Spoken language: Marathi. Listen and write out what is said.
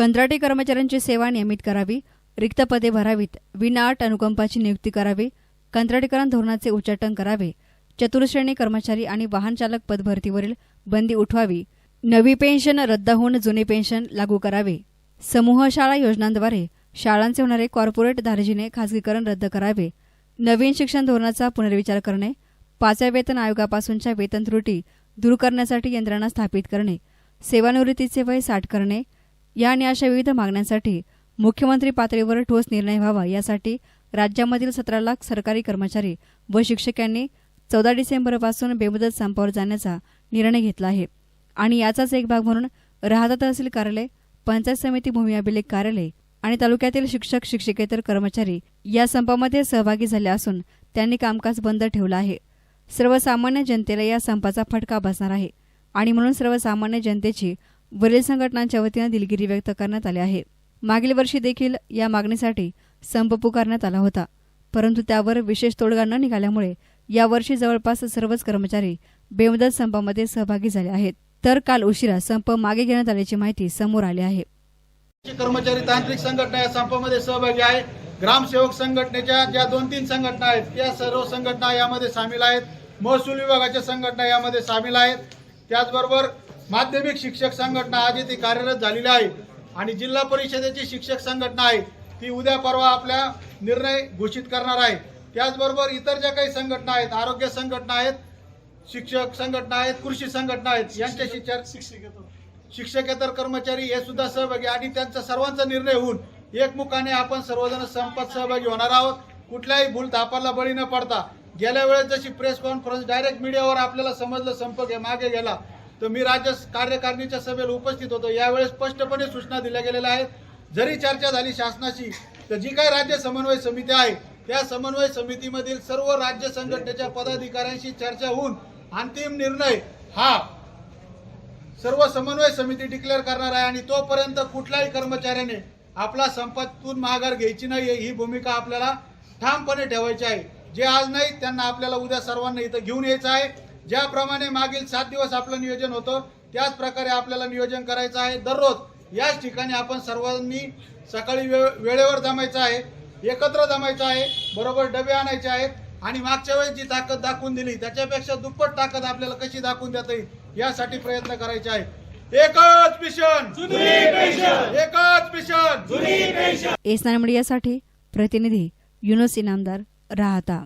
कंत्राटी कर्मचाऱ्यांची सेवा नियमित करावी रिक्त पदे भरावीत विनाअट अनुकंपाची नियुक्ती करावी कंत्राटीकरण धोरणाचे उच्चाटन करावे चतुर्श्रेणी कर्मचारी आणि वाहन चालक पदभरतीवरील बंदी उठवावी नवी पेन्शन रद्द होऊन जुने पेन्शन लागू करावे. समूह शाळा योजनांद्वारे शाळांचे होणारे कॉर्पोरेट दार्जिने खासगीकरण रद्द करावे. नवीन शिक्षण धोरणाचा पुनर्विचार करणे. पाचव्या वेतन आयोगापासूनच्या वेतन त्रुटी दूर करण्यासाठी यंत्रणा स्थापित करणे. सेवानिवृत्तीचे वय साठ करणे. या आणि अशा विविध मागण्यांसाठी मुख्यमंत्री पातळीवर ठोस निर्णय व्हावा यासाठी राज्यामधील सतरा लाख सरकारी कर्मचारी व शिक्षकांनी चौदा डिसेंबरपासून बेमुदत संपावर जाण्याचा निर्णय घेतला आहे. आणि याचाच एक भाग म्हणून राहता तहसील कार्यालय पंचायत समिती भूमी अभिलेख कार्यालय आणि तालुक्यातील शिक्षक शिक्षकेतर कर्मचारी या संपामध्ये सहभागी झाले असून त्यांनी कामकाज बंद ठेवलं आहे. सर्वसामान्य जनतेला या संपाचा फटका बसणार आहे. आणि म्हणून सर्वसामान्य जनतेची वरील संघटनांच्या वतीनं दिलगिरी व्यक्त करण्यात आली आहे. मागील वर्षी देखील या मागणीसाठी संप पुकारण्यात आला होता. परंतु त्यावर विशेष तोडगा न निघाल्यामुळे यावर्षी जवळपास सर्वच कर्मचारी बेमुदत संपामध्ये सहभागी झाले आहेत. तर काल उशिरा संप मागे घेण्यात आल्याची माहिती समोर आली आहे. कर्मचारी तांत्रिक संघटना या संपामध्ये सहभागी आहे. ग्रामसेवक संघटनेच्या ज्या दोन तीन संघटना आहेत त्या सर्व संघटना यामध्ये सामील आहेत. महसूल विभागाच्या संघटना यामध्ये सामील आहेत. त्याचबरोबर माध्यमिक शिक्षक संघटना आज ती कार्यरत झालेली आहे आणि जिल्हा परिषदेची शिक्षक संघटना आहे ती उद्या परवा आपल्या निर्णय घोषित करणार आहे. त्याचबरोबर इतर ज्या काही संघटना आहेत आरोग्य संघटना आहेत शिक्षक संघटना आहेत कृषी संघटना आहेत यांच्याशी चर्चा शिक्षकेतर. कर्मचारी हे सुद्धा सहभागी आणि त्यांचा सर्वांचा निर्णय होऊन एकमुखाने आपण सर्वजण संपात सहभागी होणार आहोत. कुठल्याही भूल थापाला बळी न पडता. गेल्या वेळेस जशी प्रेस कॉन्फरन्स डायरेक्ट मीडियावर आपल्याला समजलं संप घे- मागे गेला. तर मी राज्य कार्यकारिणीच्या सभेला उपस्थित होतो. यावेळेस स्पष्टपणे सूचना दिल्या गेलेल्या आहेत. जरी चर्चा झाली शासनाशी तर जी काही राज्य समन्वय समिती आहे त्या समन्वय समितीमधील सर्व राज्य संघटनेच्या पदाधिकाऱ्यांशी चर्चा होऊन अंतिम निर्णय हा सर्व समन्वय समिती डिक्लेअर करणार आहे आणि तोपर्यंत कुठल्याही कर्मचाऱ्याने आपला संपत्तून माघार घ्यायची नाही ही भूमिका आपल्याला ठामपणे ठेवायची आहे. जे आज नाही त्यांना आपल्याला उद्या सर्वांना इथं घेऊन यायचं आहे. ज्याप्रमाणे मागील सात दिवस आपलं नियोजन होतं त्याच प्रकारे आपल्याला नियोजन करायचं आहे. दररोज याच ठिकाणी आपण सर्वांनी सकाळी वे- वेळेवर जमायचं आहे एकत्र जमायचं आहे बरोबर डबे आणायचे आहेत आणि मागच्या वेळेस जी ताकद दाखवून दिली त्याच्यापेक्षा दुप्पट ताकद आपल्याला कशी दाखवून देता येईल यासाठी प्रयत्न करायचे आहे एकच मिशन! एकच मिशन! एस नाईन मीडियासाठी प्रतिनिधी युनुस इनामदार राहता.